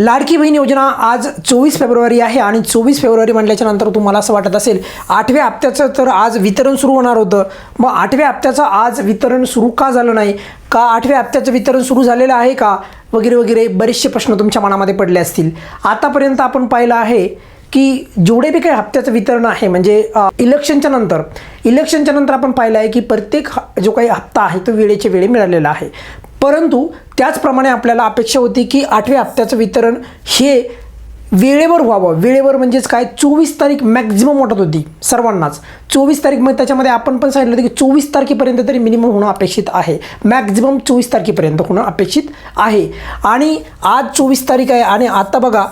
लाडकी बहीण योजना आज चोवीस फेब्रुवारी आहे आणि चोवीस फेब्रुवारी म्हटल्याच्या नंतर तुम्हाला असं वाटत असेल आठव्या हप्त्याचं तर आज वितरण सुरू होणार होतं. मग आठव्या हप्त्याचं आज वितरण सुरू का झालं नाही? का आठव्या हप्त्याचं वितरण सुरू झालेलं आहे का? वगैरे वगैरे बरेचसे प्रश्न तुमच्या मनामध्ये पडले असतील. आतापर्यंत आपण पाहिलं आहे की जेवढे बी काही हप्त्याचं वितरण आहे म्हणजे इलेक्शनच्या नंतर इलेक्शनच्या नंतर आपण पाहिलं आहे की प्रत्येक जो काही हप्ता आहे तो वेळेच्या वेळी मिळालेला आहे. परंतु त्याचप्रमाणे आपल्याला अपेक्षा होती की आठव्या हप्त्याचं वितरण हे वेळेवर व्हावं. वेळेवर म्हणजेच काय? चोवीस तारीख मॅक्झिमम वाटत होती सर्वांनाच. चोवीस तारीख मग त्याच्यामध्ये आपण पण सांगितलं होतं की चोवीस तारखेपर्यंत तरी मिनिमम होणं अपेक्षित आहे. मॅक्झिमम चोवीस तारखेपर्यंत होणं अपेक्षित आहे. आणि आज चोवीस तारीख आहे आणि आता बघा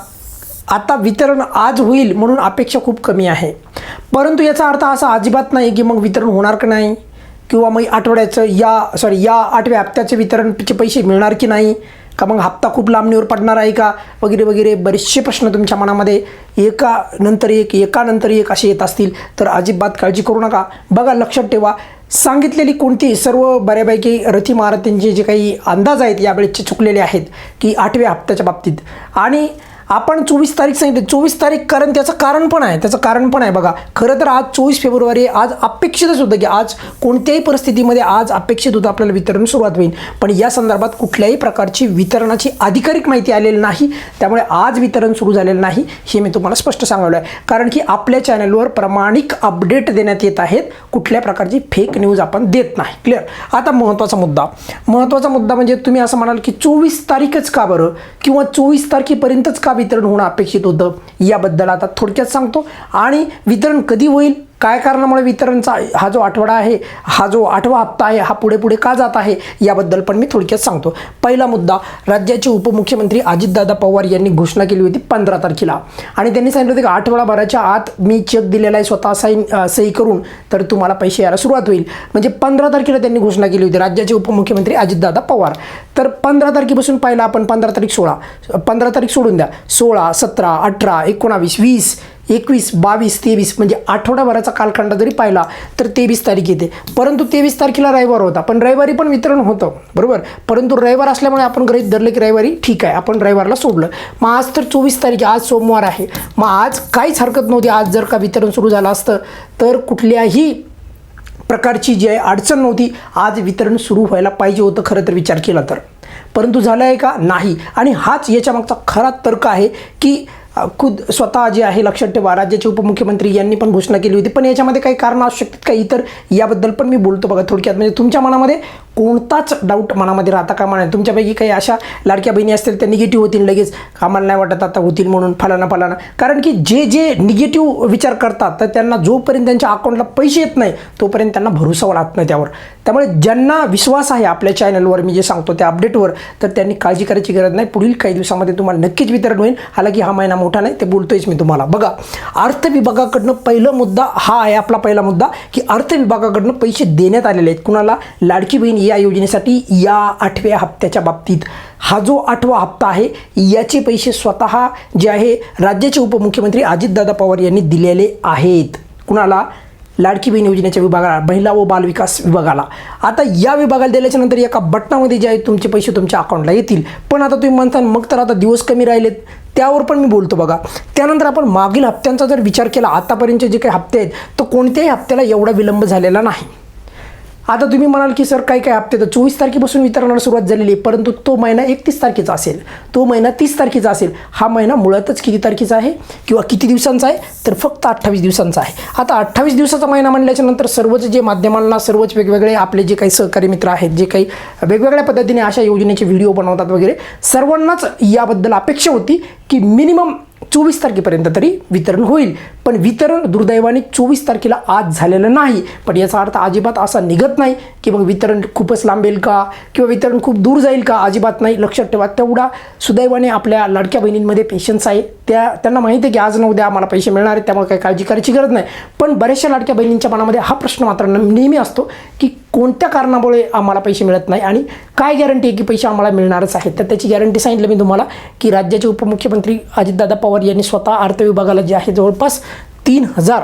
आता वितरण आज होईल म्हणून अपेक्षा खूप कमी आहे. परंतु याचा अर्थ असा अजिबात नाही की मग वितरण होणार का नाही? किंवा मग आठवड्याचं या सॉरी या आठव्या हप्त्याचे वितरणचे पैसे मिळणार की नाही? का मग हप्ता खूप लांबणीवर पडणार आहे का? वगैरे वगैरे बरेचसे प्रश्न तुमच्या मनामध्ये एका नंतर एक एकानंतर एक असे येत असतील. तर अजिबात काळजी करू नका. बघा लक्षात ठेवा. सांगितलेली कोणती सर्व बऱ्यापैकी रथी महारथींचे जे काही अंदाज आहेत यावेळेचे चुकलेले आहेत की आठव्या हप्त्याच्या बाबतीत. आणि आपण चोवीस तारीख सांगितली. चोवीस तारीख कारण त्याचं कारण पण आहे. त्याचं कारण पण आहे बघा. खरं तर आज चोवीस फेब्रुवारी आज अपेक्षितच होतं की आज कोणत्याही परिस्थितीमध्ये आज अपेक्षित होतं आपल्याला वितरण सुरुवात होईल. पण या संदर्भात कुठल्याही प्रकारची वितरणाची अधिकारिक माहिती आलेली नाही. त्यामुळे आज वितरण सुरू झालेलं नाही हे मी तुम्हाला स्पष्ट सांगवलं आहे कारण की आपल्या चॅनलवर प्रामाणिक अपडेट देण्यात येत आहेत. कुठल्या प्रकारची फेक न्यूज आपण देत नाही. क्लिअर आता महत्त्वाचा मुद्दा. महत्त्वाचा मुद्दा म्हणजे तुम्ही असं म्हणाल की चोवीस तारीखच का बरं? किंवा चोवीस तारखेपर्यंतच का वितरण होणं अपेक्षित होतं. याबद्दल आता थोडक्यात सांगतो. आणि वितरण कधी होईल? काय कारणामुळे वितरणचा हा जो आठवडा आहे हा जो आठवा हप्ता आहे हा पुढे पुढे का जात आहे याबद्दल पण मी थोडक्यात सांगतो. पहिला मुद्दा राज्याचे उपमुख्यमंत्री अजितदादा पवार यांनी घोषणा केली होती पंधरा तारखेला. आणि त्यांनी सांगितलं होतं की आठवडाभराच्या आत मी चेक दिलेला आहे स्वतः साईन सही करून तर तुम्हाला पैसे यायला सुरुवात होईल. म्हणजे पंधरा तारखेला त्यांनी घोषणा केली होती राज्याचे उपमुख्यमंत्री अजितदादा पवार. तर पंधरा तारखेपासून पाहिलं आपण पंधरा तारीख सोळा पंधरा तारीख सोडून द्या. सोळा सतरा अठरा एकोणावीस वीस एकवीस बावीस तेवीस म्हणजे आठवडाभराचा कालखंड जरी पाहिला तर तेवीस तारीख येते. परंतु तेवीस तारखेला रविवार होता. पण रविवारी पण वितरण होतं. बरोबर? परंतु रविवार असल्यामुळे आपण गृहित धरलं की रविवारी ठीक आहे. आपण रविवारला सोडलं. मग आज तर चोवीस तारीख आज सोमवार आहे. मग आज काहीच हरकत नव्हती. आज जर का वितरण सुरू झालं असतं तर कुठल्याही प्रकारची जी आहे अडचण नव्हती. आज वितरण सुरू व्हायला पाहिजे होतं खरं तर विचार केला तर. परंतु झालं आहे का? नाही. आणि हाच याच्यामागचा खरा तर्क आहे की खुद स्वतः जे आहे लक्षात ठेवा राज्याचे उपमुख्यमंत्री यांनी पण घोषणा केली होती. पण याच्यामध्ये काही कारणं असू शकतात काही इतर याबद्दल पण मी बोलतो बघा थोडक्यात. म्हणजे तुमच्या मनामध्ये कोणताच डाऊट मनामध्ये राहता कामा नाही तुमच्यापैकी काही अशा लाडक्या बहिणी असतील त्या निगेटिव्ह होतील लगेच. कामाला नाही वाटत आता होतील म्हणून फलाना फलाना. कारण की जे जे निगेटिव्ह विचार करतात तर त्यांना जोपर्यंत त्यांच्या अकाउंटला पैसे येत नाही तोपर्यंत त्यांना भरोसा राहत नाही त्यावर. त्यामुळे ज्यांना विश्वास आहे आपल्या चॅनलवर मी जे सांगतो त्या अपडेटवर तर त्यांनी काळजी करायची गरज नाही. पुढील काही दिवसामध्ये तुम्हाला नक्कीच वितरण होईल. हालाकी हा महिना मोठा नाही ते बोलतोयच मी तुम्हाला. बघा अर्थ विभागाकडनं पहिला मुद्दा हा आहे आपला पहिला मुद्दा की अर्थ विभागाकडनं पैसे देण्यात आलेले आहेत. कुणाला? लाडकी बहीण या योजनेसाठी या आठव्या हप्त्याच्या बाबतीत. हा जो आठवा हप्ता आहे याचे पैसे स्वतः जे आहे राज्याचे उपमुख्यमंत्री अजितदादा पवार यांनी दिलेले आहेत. कुणाला? लाडकी बहीण योजनेच्या विभागाला महिला व बालविकास विभागाला. आता या विभागाला दिल्याच्या नंतर एका बटनामध्ये जे आहे तुमचे पैसे तुमच्या अकाउंटला येतील. पण आता तुम्ही म्हणता मग तर आता दिवस कमी राहिलेत. त्यावर पण मी बोलतो बघा. त्यानंतर आपण मागील हप्त्यांचा जर विचार केला आतापर्यंतचे जे काही हप्ते आहेत तर कोणत्याही हप्त्याला एवढा विलंब झालेला नाही. आता तुम्ही म्हणाल की सर काय काय हप्ते तर चोवीस तारखेपासून वितरणाला सुरुवात झालेली आहे परंतु तो महिना एकतीस तारखेचा असेल. तो महिना तीस तारखेचा असेल. हा महिना मुळातच किती तारखेचा आहे किंवा किती दिवसांचा आहे? तर फक्त अठ्ठावीस दिवसांचा आहे. आता अठ्ठावीस दिवसाचा महिना म्हणल्याच्यानंतर सर्वच जे माध्यमांना सर्वच वेगवेगळे आपले जे काही सहकारी मित्र आहेत जे काही वेगवेगळ्या पद्धतीने अशा योजनेचे व्हिडिओ बनवतात वगैरे सर्वांनाच याबद्दल अपेक्षा होती की मिनिमम चोवीस तारखेपर्यंत तरी वितरण होईल. पण वितरण दुर्दैवाने चोवीस तारखेला आज झालेलं नाही. पण याचा अर्थ अजिबात असा निघत नाही की मग वितरण खूपच लांबेल का? किंवा वितरण खूप दूर जाईल का? अजिबात नाही. लक्षात ठेवा तेवढा सुदैवाने आपल्या लाडक्या बहिणींमध्ये पेशन्स आहे. त्या त्यांना माहिती आहे की आज न उद्या आम्हाला पैसे मिळणार आहेत त्यामुळे काही काळजी करायची गरज नाही. पण बऱ्याचशा लाडक्या बहिणींच्या मनामध्ये हा प्रश्न मात्र नेहमी असतो की कोणत्या कारणामुळे आम्हाला पैसे मिळत नाही आणि काय गॅरंटी आहे की पैसे आम्हाला मिळणारच आहेत? तर त्याची गॅरंटी सांगितलं मी तुम्हाला की राज्याचे उपमुख्यमंत्री अजितदादा पवार यांनी स्वतः अर्थ विभागाला जे आहे जवळपास तीन हजार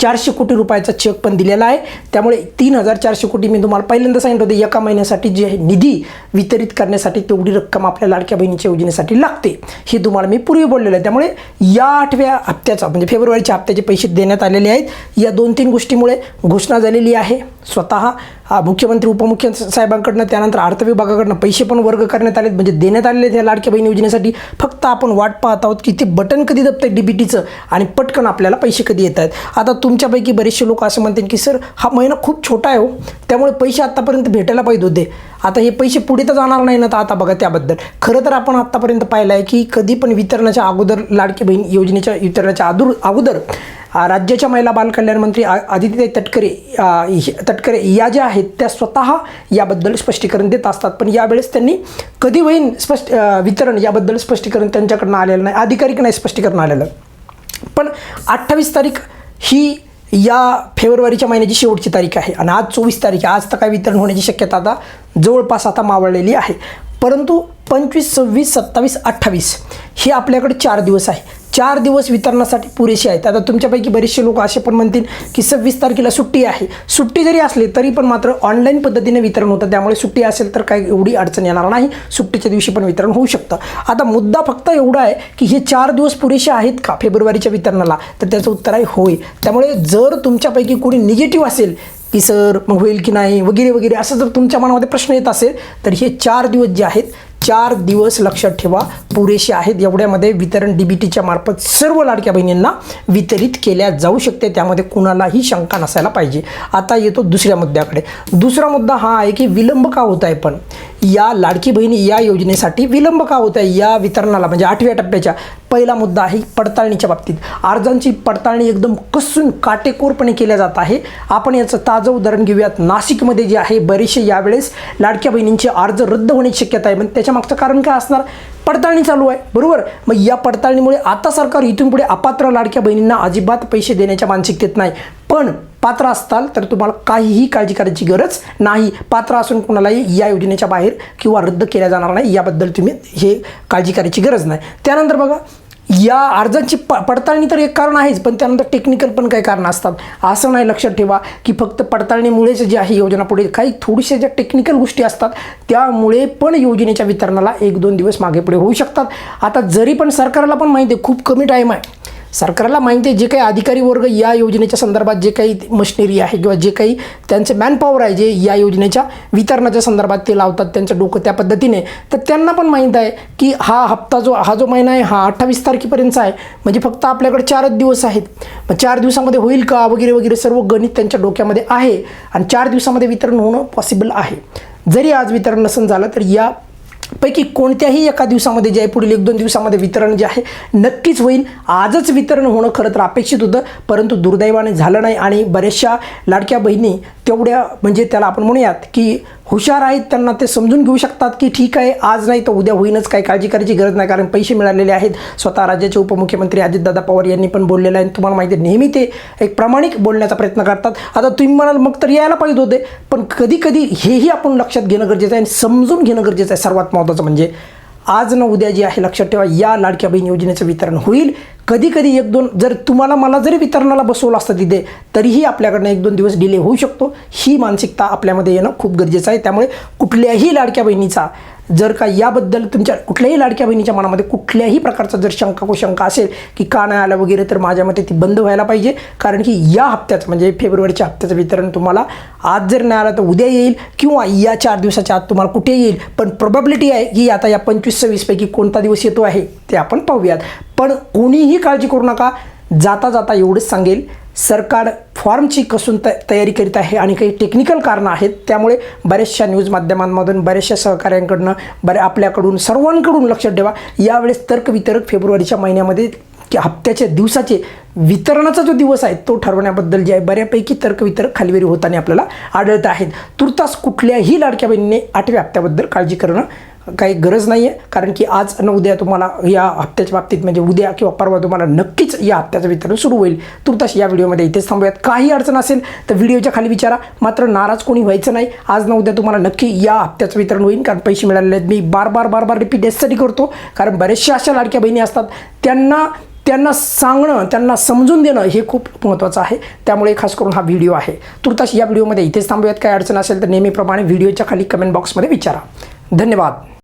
चारशे कोटी रुपयाचा चेक पण दिलेला आहे. त्यामुळे तीन हजार चारशे कोटी मी तुम्हाला पहिल्यांदा सांगितलं होतं एका महिन्यासाठी जे निधी वितरित करण्यासाठी तेवढी रक्कम आपल्या लाडक्या बहिणीच्या योजनेसाठी लागते. हे तुम्हाला मी पूर्वी बोललेलं आहे. त्यामुळे या आठव्या हप्त्याचा म्हणजे फेब्रुवारीच्या हप्त्याचे पैसे देण्यात आलेले आहेत. या दोन तीन गोष्टीमुळे घोषणा झालेली आहे. स्वतः हा, मुख्यमंत्री उपमुख्य साहेबांकडनं त्यानंतर अर्थ विभागाकडनं पैसे पण वर्ग करण्यात आलेत म्हणजे देण्यात आलेले आहेत या लाडक्या बहीण योजनेसाठी. फक्त आपण वाट पाहत आहोत की ते बटन कधी दबतं डी बी टीचं आणि पटकन आपल्याला पैसे कधी येत आहेत. आता तुमच्यापैकी बरेचसे लोक असं म्हणतील की सर हा महिना खूप छोटा आहे हो. त्यामुळे पैसे आत्तापर्यंत भेटायला पाहिजे होते. आता हे पैसे पुढे तर जाणार नाही ना तर आता बघा त्याबद्दल. खरं तर आपण आत्तापर्यंत पाहिलं आहे की कधी पण वितरणाच्या अगोदर लाडकी बहीण योजनेच्या वितरणाच्या अदूर अगोदर राज्याच्या महिला बालकल्याण मंत्री आ- तटकरे तटकरे या ज्या आहेत त्या स्वतः याबद्दल स्पष्टीकरण देत असतात. पण यावेळेस त्यांनी कधी होईन स्पष्ट वितरण याबद्दल स्पष्टीकरण त्यांच्याकडनं आलेलं नाही. अधिकारिक नाही स्पष्टीकरण आलेलं. पण अठ्ठावीस तारीख ही या फेब्रुवारीच्या महिन्याची शेवटची तारीख आहे. आणि आज चोवीस तारीख आहे. आज तर काय वितरण होण्याची शक्यता आता जवळपास आता मावळलेली आहे. परंतु पंचवीस सव्वीस सत्तावीस अठ्ठावीस हे आपल्याकडे चार दिवस आहे. चार दिवस वितरणासाठी पुरेसे आहेत. आता तुमच्यापैकी बरेचसे लोक असे पण म्हणतील की सव्वीस तारखेला सुट्टी आहे. सुट्टी जरी असली तरी पण मात्र ऑनलाईन पद्धतीने वितरण होतं. त्यामुळे सुट्टी असेल तर काही एवढी अडचण येणार नाही. सुट्टीच्या दिवशी पण वितरण होऊ शकतं. आता मुद्दा फक्त एवढा आहे की हे चार दिवस पुरेसे आहेत का फेब्रुवारीच्या वितरणाला? तर त्याचं उत्तर आहे होय त्यामुळे जर तुमच्यापैकी कोणी निगेटिव्ह असेल की सर मग होईल की नाही? वगैरे वगैरे असं जर तुमच्या मनामध्ये प्रश्न येत असेल तर हे चार दिवस जे आहेत चार दिवस लक्षात ठेवा. पुरेसे आहेत. एवढ्यामध्ये वितरण डी बी टीच्या मार्फत सर्व लाडक्या बहिणींना वितरित केल्या जाऊ शकते. त्यामध्ये कुणालाही शंका नसायला पाहिजे. आता येतो दुसऱ्या मुद्द्याकडे. दुसरा मुद्दा हा आहे की विलंब का होत आहे पण? या लाडकी बहिणी या योजनेसाठी विलंब का होत आहे या वितरणाला? म्हणजे आठव्या टप्प्याच्या पहिला मुद्दा आहे पडताळणीच्या बाबतीत. अर्जांची पडताळणी एकदम कसून काटेकोरपणे केल्या जात आहे. आपण याचं ताजं उदाहरण घेऊयात. नाशिकमध्ये जे आहे बरेचसे यावेळेस लाडक्या बहिणींचे अर्ज रद्द होण्याची शक्यता आहे. पण त्याच्या मागचं कारण काय असणार? पडताळणी चालू आहे. बरोबर? मग या पडताळणीमुळे आता सरकार इथून पुढे अपात्र लाडक्या बहिणींना अजिबात पैसे देण्याच्या मानसिकतेत नाही. पण पात्र असताल तर तुम्हाला काहीही काळजी करायची गरज नाही. पात्र असून कोणालाही या योजनेच्या बाहेर किंवा रद्द केल्या जाणार नाही याबद्दल तुम्ही हे काळजी करायची गरज नाही. त्यानंतर बघा या अर्जांची प पडताळणी तर एक कारण आहेच पण त्यानंतर टेक्निकल पण काही कारणं असतात. असं नाही लक्षात ठेवा की फक्त पडताळणीमुळेच जे आहे योजना पुढे काही थोडीशा ज्या टेक्निकल गोष्टी असतात त्यामुळे पण योजनेच्या वितरणाला एक दोन दिवस मागे पुढे होऊ शकतात. आता जरी पण सरकारला पण माहिती आहे खूप कमी टाईम आहे. सरकारला माहिती आहे जे काही अधिकारी वर्ग या योजनेच्या संदर्भात जे काही मशिनरी आहे किंवा जे काही त्यांचे मॅनपॉवर आहे जे या योजनेच्या वितरणाच्या संदर्भात ते लावतात त्यांचं डोकं त्या पद्धतीने. तर त्यांना पण माहीत आहे की हा हप्ता जो हा जो महिना आहे हा अठ्ठावीस तारखेपर्यंतचा आहे. म्हणजे फक्त आपल्याकडे चारच दिवस आहेत. मग चार दिवसामध्ये होईल का? वगैरे वगैरे सर्व गणित त्यांच्या डोक्यामध्ये आहे. आणि चार दिवसामध्ये वितरण होणं पॉसिबल आहे. जरी आज वितरण नसन झालं तर या पैकी कोणत्याही एका दिवसामध्ये जे आहे पुढील एक दोन दिवसामध्ये वितरण जे आहे नक्कीच होईल. आजच वितरण होणं खरं तर अपेक्षित होतं परंतु दुर्दैवाने झालं नाही आणि बऱ्याचशा लाडक्या बहिणी तेवढ्या म्हणजे त्याला आपण म्हणूयात की हुशार आहेत त्यांना ते समजून घेऊ शकतात की ठीक आहे आज नाही तर उद्या होईनच काही काळजी करायची गरज नाही कारण पैसे मिळालेले आहेत. स्वतः राज्याचे उपमुख्यमंत्री अजितदादा पवार यांनी पण बोललेलं आहे. आणि तुम्हाला माहिती आहे नेहमी ते एक प्रामाणिक बोलण्याचा प्रयत्न करतात. आता तुम्ही म्हणाल मग तर यायला पाहिजे होते. पण कधी कधी हेही आपण लक्षात घेणं गरजेचं आहे आणि समजून घेणं गरजेचं आहे. सर्वात महत्त्वाचं म्हणजे आज न उद्या जे आहे लक्षात ठेवा या लाडक्या बहीण योजनेचं वितरण होईल. कधी कधी एक दोन जर तुम्हाला मला जरी वितरणाला बसवलं असतं तिथे तरीही आपल्याकडनं एक दोन दिवस डिले होऊ शकतो. ही मानसिकता आपल्यामध्ये येणं खूप गरजेचं आहे. त्यामुळे कुठल्याही लाडक्या बहिणीचा जर का याबद्दल तुमच्या कुठल्याही लाडक्या बहिणीच्या मनामध्ये कुठल्याही प्रकारचा जर शंका कुशंका असेल की का नाही आला वगैरे तर माझ्या मते ती बंद व्हायला पाहिजे. कारण की या हप्त्याचं म्हणजे फेब्रुवारीच्या हप्त्याचं वितरण तुम्हाला आज जर नाही आलं तर उद्या येईल किंवा या चार दिवसाच्या आत तुम्हाला कुठे येईल. पण प्रोबॅबिलिटी आहे की आता या पंचवीस सव्वीसपैकी कोणता दिवस येतो आहे ते आपण पाहूयात. पण कोणीही काळजी करू नका. जाता जाता एवढंच सांगेल. सरकार फॉर्मची कसून त तयारी करीत आहे आणि काही टेक्निकल कारणं आहेत त्यामुळे बऱ्याचशा न्यूज माध्यमांमधून बऱ्याचशा सहकाऱ्यांकडनं बऱ्या आपल्याकडून सर्वांकडून लक्षात ठेवा. यावेळेस तर्कवितरक फेब्रुवारीच्या महिन्यामध्ये की हप्त्याच्या दिवसाचे वितरणाचा जो दिवस आहे तो ठरवण्याबद्दल जे आहे बऱ्यापैकी तर्कवितर्क खालीवरी होताना आपल्याला आढळत आहेत. तुर्तास कुठल्याही लाडक्या बहिणीने आठव्या हप्त्याबद्दल काळजी करणं काही गरज नाही आहे कारण की आज न उद्या तुम्हाला या हप्त्याच्या बाबतीत म्हणजे उद्या किंवा परवा तुम्हाला नक्कीच या हप्त्याचं वितरण सुरू होईल. तुर्तास या व्हिडिओमध्ये इथेच थांबूयात. काही अडचण असेल तर व्हिडिओच्या खाली विचारा. मात्र नाराज कोणी व्हायचं नाही. आज न उद्या तुम्हाला नक्की या हप्त्याचं वितरण होईल. कारण पैसे मिळालेले आहेत. मी बार बार बार बार रिपीट यासाठी करतो. कारण बऱ्याचशा अशा लाडक्या बहिणी असतात. त्यांना त्यांना सांगणं त्यांना समजून देणं हे खूप महत्त्वाचं आहे. त्यामुळे खास करून हा व्हिडिओ आहे. तुर्तास या व्हिडिओमध्ये इथेच थांबूयात. काय अडचण असेल तर नेहमीप्रमाणे व्हिडिओच्या खाली कमेंट बॉक्समध्ये विचारा. धन्यवाद.